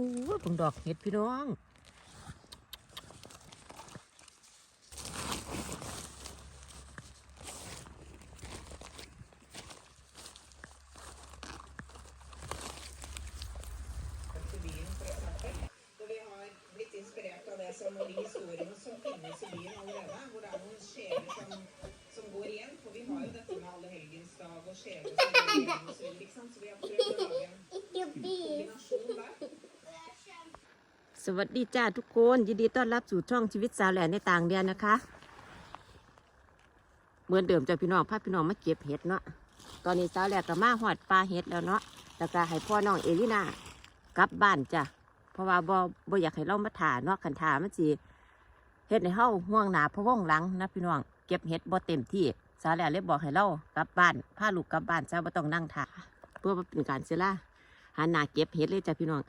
อ้ยเบิ่งดอกเห็ดพี่น้อง วัสดีจ้าทุกคน ยินดีต้อนรับสู่ช่องชีวิตสาวแหลนในต่างเดือนนะคะ เหมือนเดิมจ้าพี่น้องพาพี่น้องมาเก็บเห็ดเนาะตอนนี้สาวแหลกก็มาหอดปลาเห็ดแล้วเนาะแล้วก็ให้พ่อน้องเอลินากลับบ้านจ้ะเพราะว่าบ่บ่อยากให้เรามาถ่าเนาะคันถ่ามันสิเฮ็ดในเฮาห่วงหนาเพราะว่องหลังนะพี่น้องเก็บเห็ดบ่เต็มที่สาวแหลกเลยบอกให้เรากลับบ้านพาลูกกลับบ้านซะบ่ต้องนั่งถ่าเพื่อเป็นการเสียลาหาหนาเก็บเห็ดเลยจ้ะพี่น้อง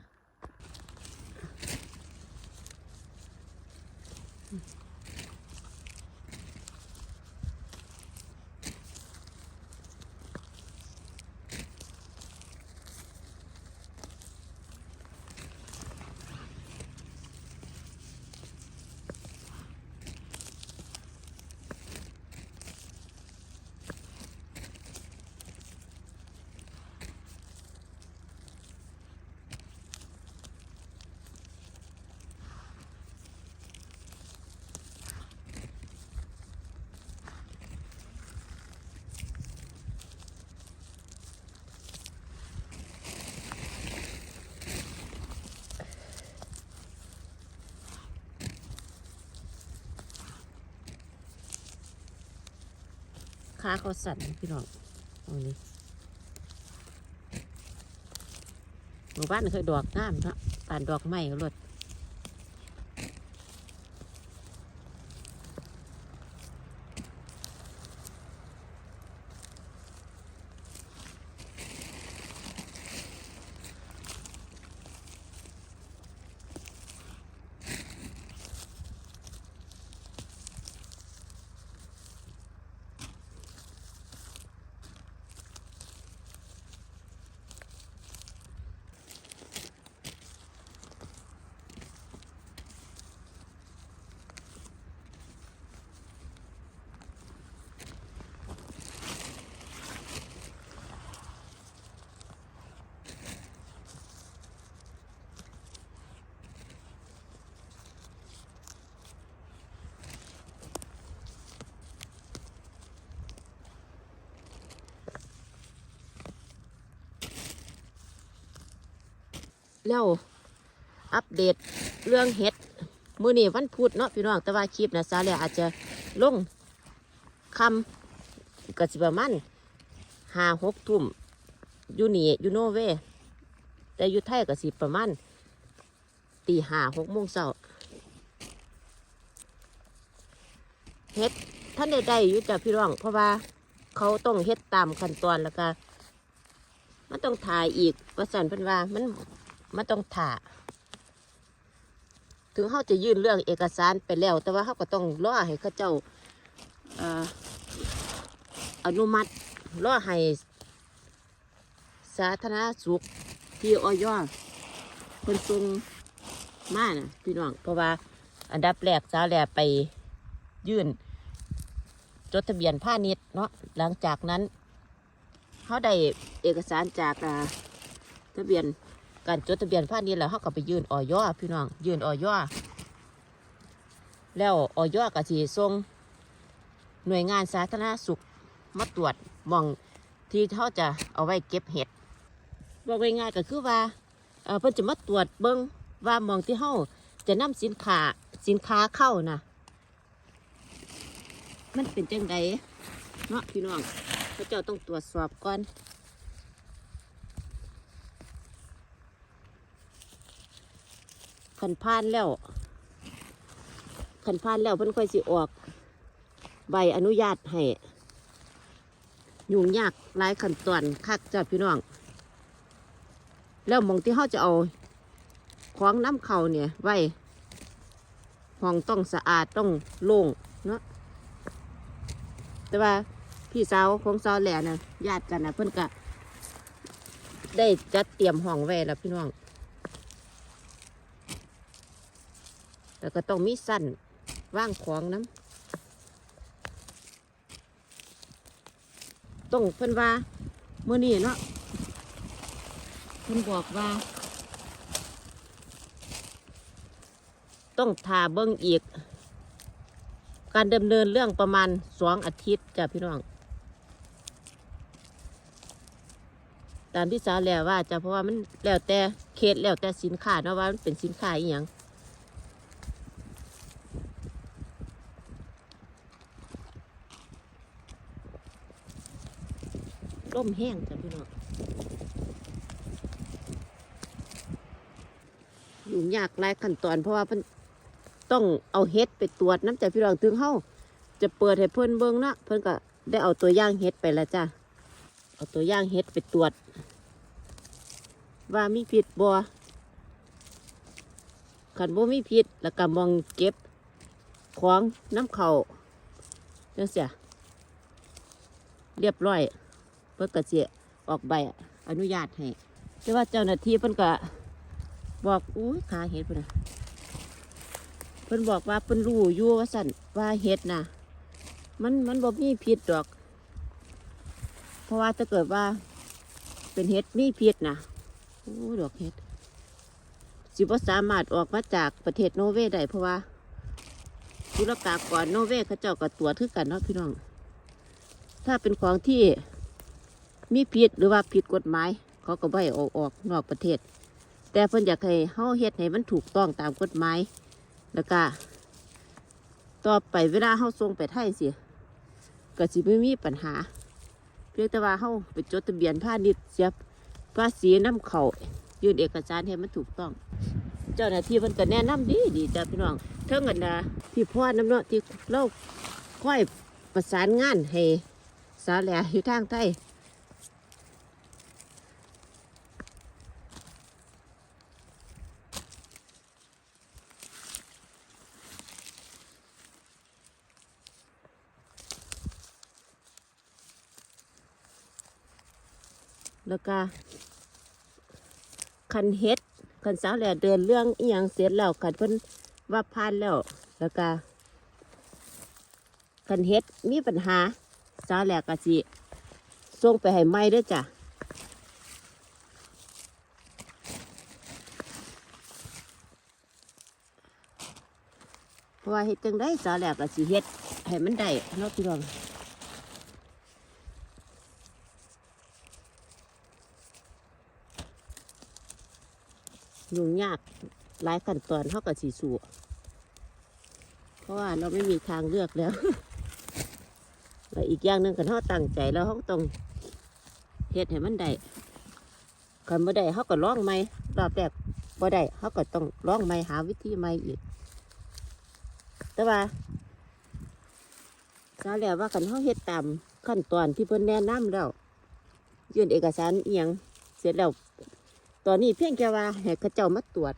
ขาเขาสั่นพี่น้องเอานี้หมู่บ้านเคยดอกน้ำเนาะป่านดอกไม้รถ แล้วอัปเดตเรื่องเห็ดมือนี้วันพุธเนาะพี่น้องแต่ว่าคลิปนะซาเลยอาจจะลงคำก็สิประมาณห้าหกทุ่มอยู่นี่อยู่โนเวแต่อยู่ไทยก็สิประมาณตีห้าหกโมงเช้าเฮ็ดท่านใดๆอยู่จ้ะพี่น้อง เพราะว่าเขาต้องเฮ็ดตามขั้นตอนแล้วก็มันต้องถ่ายอีกประสันเพิ่นว่ามัน มันต้องถ่าถึงเขาจะยื่นเรื่องเอกสารไปแล้ว แต่ว่าเขาก็ต้องรอให้เขาเจ้าอนุมัติรอให้สาธารณสุขที่ออยคนทรงมานะพี่น้องเพราะว่าอันดับแรกสาวแหลไปยื่น จดทะเบียนผ้านิดเนาะหลังจากนั้นเขาได้เอกสารจากทะเบียน การจดทะเบียนพาณิชย์แล้วเขาก็ไปยื่นออยพี่น้อง ยื่นออยแล้วออยก็สิส่งหน่วยงานสาธารณสุขมาตรวจมองที่เขาจะเอาไว้เก็บเห็ดบอกง่ายๆก็คือว่าเพิ่นจะมาตรวจเบิ้งว่ามองที่เขาจะนำสินค้าสินค้าเข้านะมันเป็นจังไดเนาะพี่น้องเขาเจ้าต้องตรวจสอบก่อน ขันพานแล้วขันพานแล้วเพิ่นค่อยสิออก ใบอนุญาตให้ยุ่งยากหลายขั้นตอนคักจ้ะพี่น้อง แล้วมองที่เขาจะเอาของน้ำเขาเนี่ยไว้ห้องต้องสะอาดต้องโล่งเนาะแต่ว่าพี่สาวของสาวแหล่นะญาติกันนะเพิ่นก็ได้จัดเตรียมห้องไว้แล้วพี่น้อง แล้วก็ต้องมีสั้นว่างของน้ำต้องเพิ่นว่าเมื่อนี้เนาะเพิ่นบอกว่า ต้องทาเบิ้งอีก การดำเนินเรื่องประมาณสองอาทิตย์จ้ะพี่น้องตามที่สาวแล้วว่าจะเพราะว่ามันแล้วแต่เคสแล้วแต่สินค้าเนาะว่ามันเป็นสินค้าอีหยัง มแห้งจ้ะพี่น้องยุ่งยากหลายขั้นตอนเพราะว่าเพิ่นต้องเอาเฮ็ดไปตรวจน้ำจากพี่น้องถึงเฮาจะเปิดให้เพิ่นเบิ่งนาะเพิ่นก็ได้เอาตัวย่างเฮ็ดไปแล้วจ้ะเอาตัวย่างเฮ็ดไปตรวจ ว่ามีพิษบ่ขันบ่มีพิษแล้วก็มองเก็บของน้ำเข่าจังเสียเรียบร้อย เพื่อกระเสียออกใบอนุญาตให้แต่ว่าเจ้าหน้าที่เพิ่นก็บอกอุ้ยขาเห็ดเพิ่นนะเพิ่นบอกว่าเพิ่นรู้อยู่ว่าสั่นว่าเห็ดนะมันมันบ่มีพิษดอก เพราะว่าถ้าเกิดว่า เป็นเห็ดมีพิษนะโอ้ดอกเห็ดสิบ่สามารถออกมาจากประเทศโนเวย์ได้เพราะว่าธุรกากรโนเวย์เขาเจ้าก็ตรวจคือกันเนาะพี่น้อง ถ้าเป็นของที่ มีผิดหรือว่าผิดกฎหมาย เขาก็ไม่ให้ออกออกนอกประเทศ แต่เพิ่นอยากให้เฮาเฮ็ดให้มันถูกต้องตามกฎหมายแล้วก็ต่อไปเวลาเฮาส่งไปไทยสิก็สิไม่มีปัญหา เพียงแต่ว่าเฮาไปจดทะเบียนพาณิชย์เสียภาษีน้ำเขายื่นเอกสารให้มันถูกต้อง เจ้าหน้าที่เพิ่นก็แนะนำดีดีจ้ะพี่น้องเท่ากันนะพี่พ่อน้ำเนาะที่เราค่อยประสานงานให้สาแหลอยู่ทางไทย แล้วก็คันเฮ็ดคันสาวแหล่เดินเรื่องอีหยังเสร็จแล้วคันเพิ่นว่าผ่านแล้ว แล้วก็คันเฮ็ดมีปัญหาสาวแหล่ก็สิส่งไปให้ใหม่ด้อจ้ะเพราะว่าเฮ็ดจังได้สาวแหล่ก็สิเฮ็ดให้มันได้เนาะพี่น้อง ยุ่งยากหลายขั้นตอนเท่ากับสีสูเพราะว่าเราไม่มีทางเลือกแล้วและอีกอย่างหนึ่งกันเขาตั้งใจแล้วเขาก็ต้องเฮ็ดให้มันได้คันบ่ได้เขาก็ร้องไหมรอบแรกบ่ได้เขาก็ต้องร้องไหมหาวิธีใหม่อีก แต่ว่าสาวแล้วว่าคันเขาเฮ็ดตามขั้นตอนที่เพิ่นแนะนำแล้วยื่นเอกสารเอียงเสร็จแล้ว ตอนนี้เพียงแค่ว่าให้เขาเจ้ามาตรวจ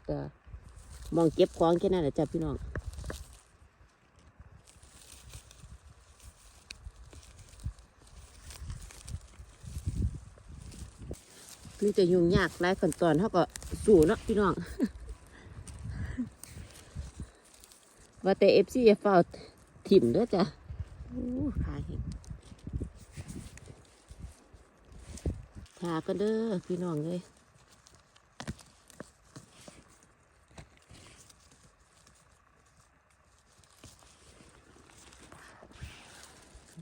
มองเก็บของแค่นั้นแหละจ้ะพี่น้องถึงจะยุ่งยากหลายขั้นตอนเขาก็สู้เนาะพี่น้อง ว่าแต่เอฟซีเฝ้าถิ่มเด้อจ้ะขาเห็นทากันเด้อพี่น้องเลย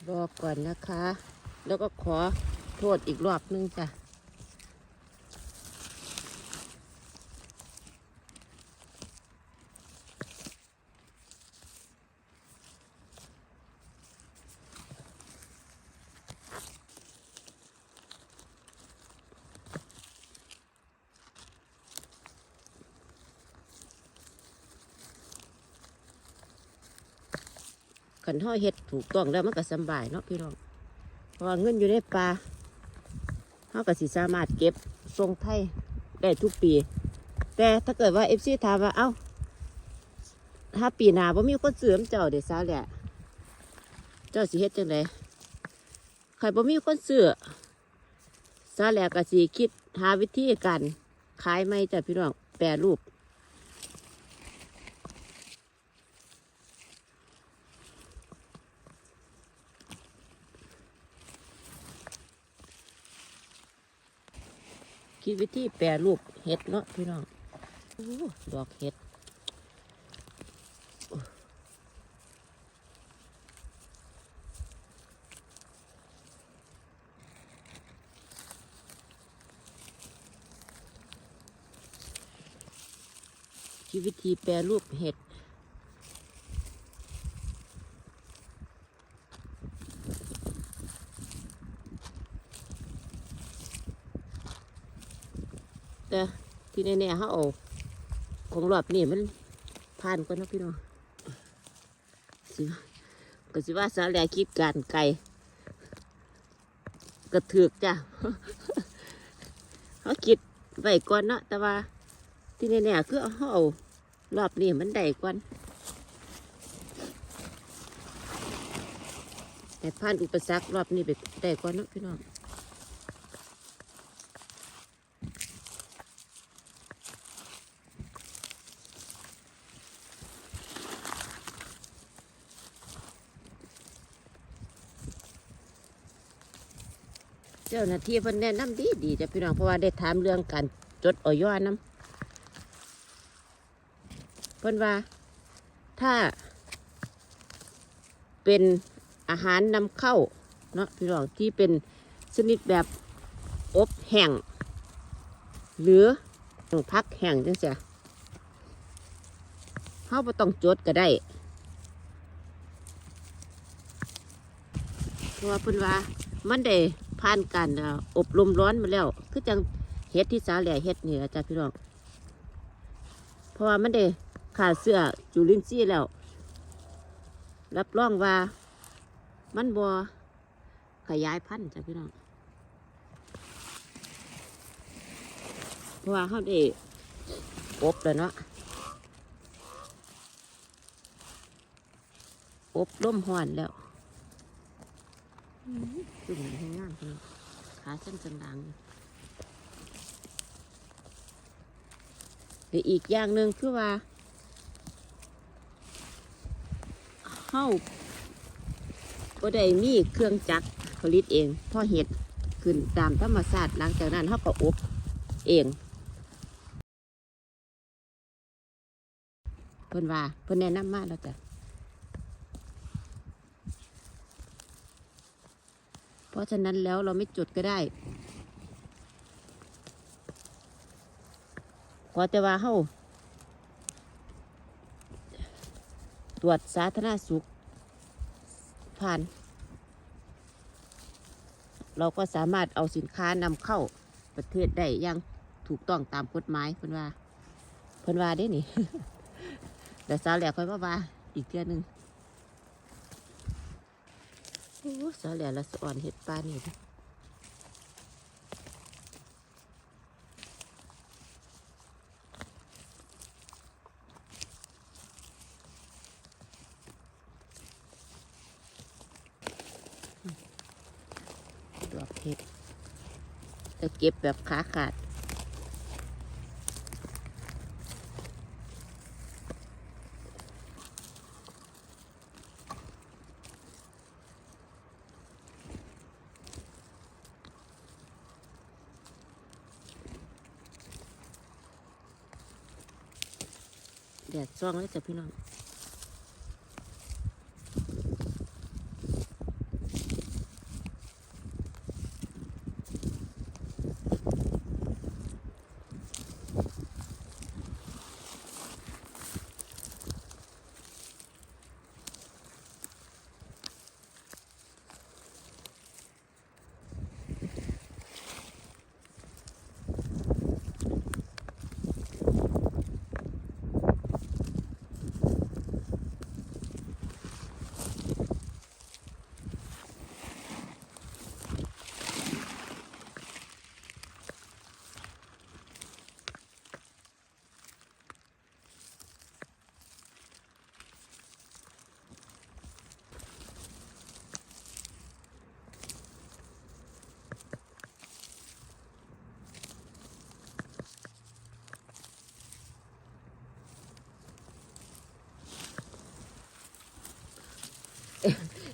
รอก่อนนะคะ แล้วก็ขอโทษอีกรอบนึงจ้ะขันห่อเฮ็ด ถูกต้องแล้วมันก็สบายเนาะพี่น้องเพราะว่าเงินอยู่ในปลาเขาก็สิสามารถเก็บทรงไทยได้ทุกปี แต่ถ้าเกิดว่าเอฟซีถามว่าเอ้าถ้าปีหน้าบ่มีคนซื้อน้ำเจ้าเดี๋ยวซาแหละ เจ้าสิเฮ็ดจังไดใครบ่มีคนซื้อซาแหละก็สิคิดหาวิธีการขายไม่จ้ะพี่น้องแปรรูป คิดวิธีแปรรูปเห็ดเนาะพี่น้องอดอกเห็ดคิดวิธีแปรรูปเห็ด แต่ ที่แน่ๆเขาเอาของรอบนี่มันผ่านก่อนนะพี่น้องสิว่าก็สิว่าสาแลคิดการไก่กระเถือกจ้ะเขาคิดไว้ก่อนเนาะแต่ว่าที่แน่ๆคือเขาเอารอบนี้มันได้ก่อนแต่ผ่านอุปสรรครอบนี้ไปได้ก่อนเนาะพี่น้อง เจ้าหน้าที่เพิ่นแนะนำดีดีจ้ะพี่น้องเพราะว่าได้ถามเรื่องการจดออยอน้ำเพิ่นว่าถ้า เป็นอาหารนำเข้าเนาะพี่น้องที่เป็นชนิดแบบอบแห้งหรือพักแห้งจังเสียเขาบ่ต้องจดก็ได้เพราะว่าเพิ่นว่ามันได้ ผ่านการอบรมร้อนมาแล้ว คือจังเฮ็ดที่สาแหล่เฮ็ดนี่อาจารย์พี่น้อง เพราะว่ามันได้ขาดเสื้อจุลินทรีย์แล้ว รับรองว่า มันบ่ขยายพันธุ์จ้ะพี่น้อง เพราะว่าเขาได้อบแล้วเนาะอบร่มห่อนแล้ว จุ่มให้งามเลยขาเส้นจังดังแต่อีกอย่างหนึ่งคือว่าเฮาบ่ได้มีเครื่องจักรผลิตเองพอเห็ดขึ้นตามธรรมชาติหลังจากนั้นเฮาก็อบเองเพิ่นว่าเพิ่นแนะนำมาแล้วจ้ะ เพราะฉะนั้นแล้วเราไม่จุดก็ได้ขอแต่ว่าเฮาตรวจสาธารณสุข ผ่าน เราก็สามารถเอาสินค้านำเข้าประเทศได้อยังถูกต้องตามกฎหมายเพิ่นว่าเพิ่นว่าได้นี่ แต่สาวแหลกค่อยว่าว่าอีกเทื่อนึง โอ้ สาแหล่ละสอ่อนเห็ดปลานี่ด้อดอกเห็ดจะเก็บแบบขาขาด ซ่องเลยจ้ะพี่น้อง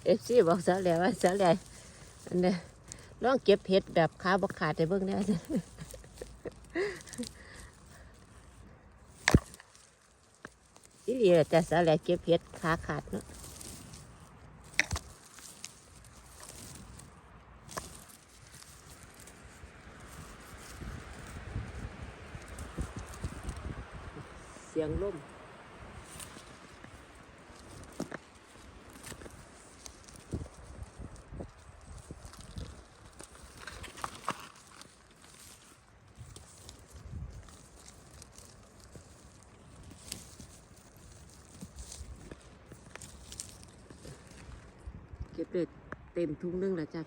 เอฟซีบอกสาวแหล่ว่าสาวแหล่อันเนี้ยลองเก็บเห็ดแบบขาบกขาดได้เบิ่งแหน่จ้ะอีหลีล่ะจะสาแหลเก็บเห็ดขาขาดเนาะเสียงลมเก็บได้ เต็มทุ่งนึงแล้วจ้ะ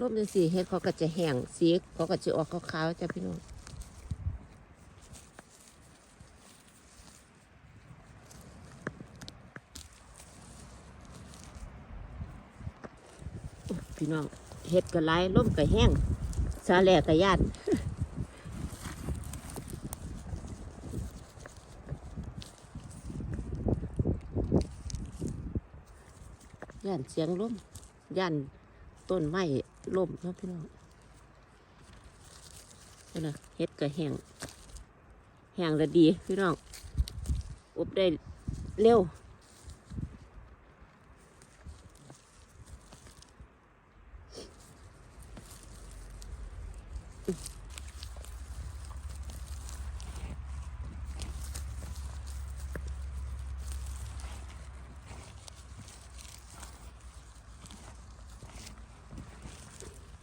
ร่มจังสีเฮ็ดเขาก็จะแห้งสีเขาก็จะออกขาวๆจ้ะพี่น้อง พี่น้องเห็ดก็ไหลายล่มก็แห้งสาแหลก็ย่านย่านเสียงล่มย่านต้นไม้ล่มนะพี่น้องนั่นนะเห็ดก็แห้งแห้งแล้วดีพี่น้องอบได้เร็ว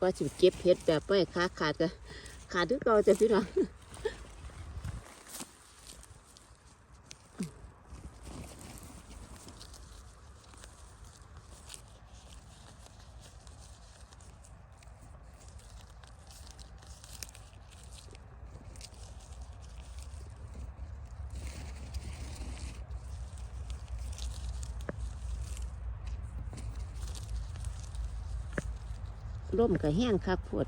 ว่าสิเก็บเพชรแบบไปขาขาดก็ขาดทุกตัวจะพี่น้อง ร่มก็แห้งคักพวด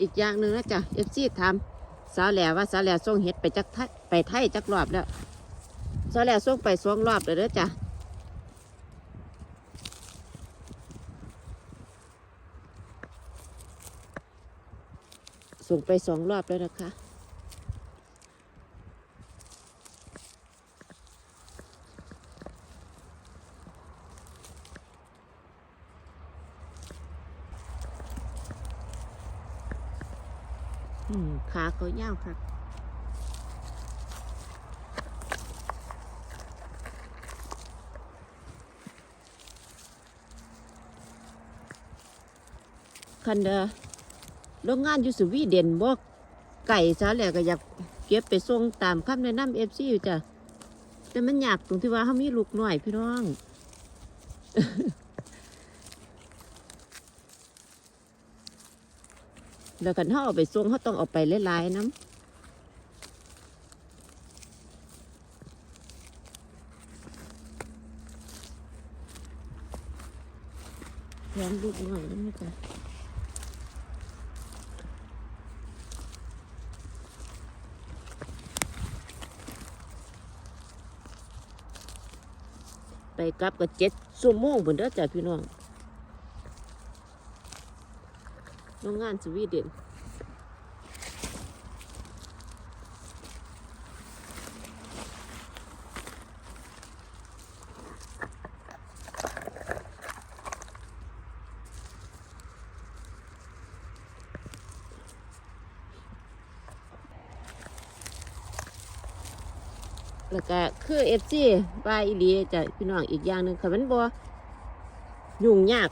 อีกอย่างหนึ่งนะจ๊ะเอฟซีทำสาวแหล่ว่าสาวแหล่ส่งเห็ดไปจักไทยไปไทยจักรอบแล้วสาวแหล่ส่งไปสองรอบเลยเด้อจ้ะส่งไปสองรอบแล้วนะคะ อืมขา เขายาวค่ะคันเดอโรงงานอยู่สวีเดนบ่ไก่ซะแหละก็อยากเก็บไปส่งตามคำแนะนำเอฟซีอยู่จ้ะแต่มันยากตรงที่ว่าเขามีลูกน้อยพี่น้อง แล้วกันเขาเอาไปส่งเขาต้องเอาไปหลายๆน้ำแถมลูกหน่อยได้ไหมจ๊ะไปกลับก็เจ็ดชั่วโมงบนเด้อจ้ะพี่น้อง โรงงานสวีเดนแล้วก็คือเอฟซีบายอีหลีจะพี่น้องอีกอย่างหนึ่งค่ะมันบ่ยุ่งยาก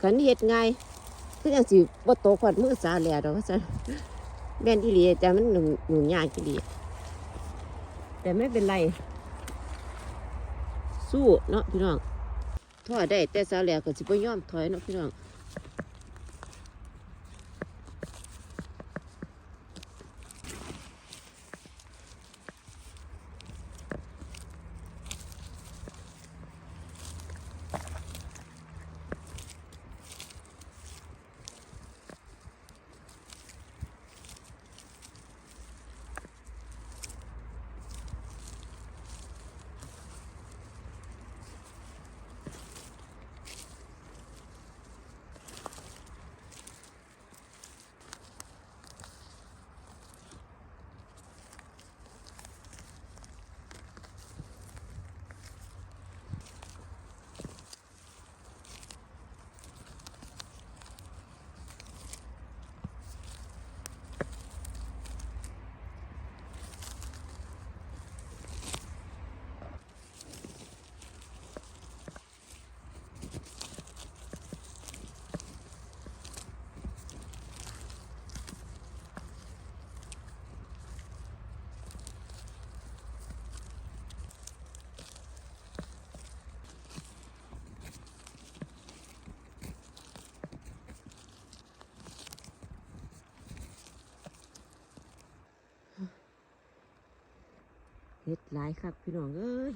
ขันเฮ็ดง่ายก็ยังสิบ่โตกว่ามือสาแหล่ดอกว่าซั่นแม่นอีหลีแต่มันหนุ่มหนุ่มยากอีหลีแต่ไม่เป็นไร สู้เนาะพี่น้องถอยได้แต่สาแหล่ก็สิบ่ยอมถอยเนาะพี่น้อง เฮ็ดหลายคักพี่น้องเอ้ย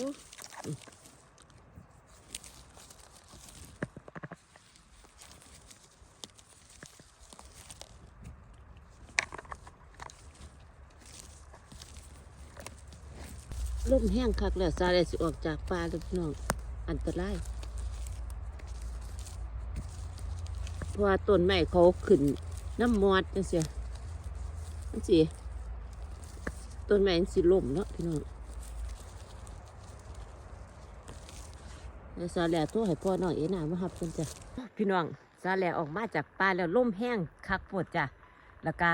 ลมแห้งคักแล้วซาเลยสิออกจากป่าลยพี่น้องอันตรายเพราะว่าต้นไม้เขาขึ้นน้ำมอดจังเสียจังสิต้นไม้มันสิล่มเนาะพี่น้อง ซาแหล่โทรให้พ่อน้องเอนามาหับเพิ่นจ้ะพี่น้องซาแหล่ออกมาจากป่าแล้วล่มแห้งคักปวดจ้ะแล้วก็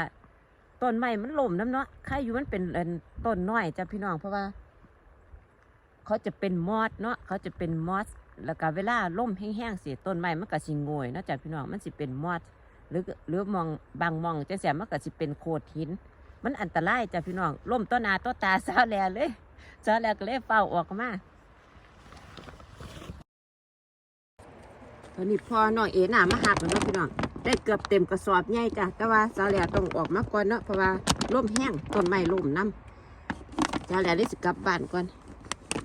ต้นไม้มันล่มน้ำเนาะใครอยู่มันเป็นต้นน้อยจ้ะพี่น้องเพราะว่า เขาจะเป็นมอดเนาะเขาจะเป็นมอสแล้วก็เวลาล่มแห้งๆเสิต้นไม้มันก็สิงวยนาะจ้ะพี่น้องมันสิเป็นมอดหรือหรือมองบางมองจังซี่มันก็สิเป็นโขดหิน มันอันตรายจ้ะพี่น้องล่มต้นนาต้นตาซาแล่เลยซาแล่ก็เลยเฝ้าออกมา ตอนนี้พ่อน้องเอ๋น่ะมาหักแล้วเนพี่น้องได้เกือบเต็มกระสอบใหญ่จ้ะแต่ว่าสาแหล่ต้องออกมาก่อนเนาะเพราะว่าล่มแห้งต้นไม้ล่มน้ำสาแหล่ได้สิกลับบ้านก่อน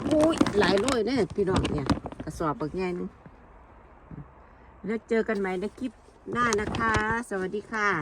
อุ้ยหลายร้อยเนี่ยพี่น้องเนี่ย กระสอบบักใหญ่นึงแล้วเจอกันใหม่ในคลิปหน้านะคะ สวัสดีค่ะ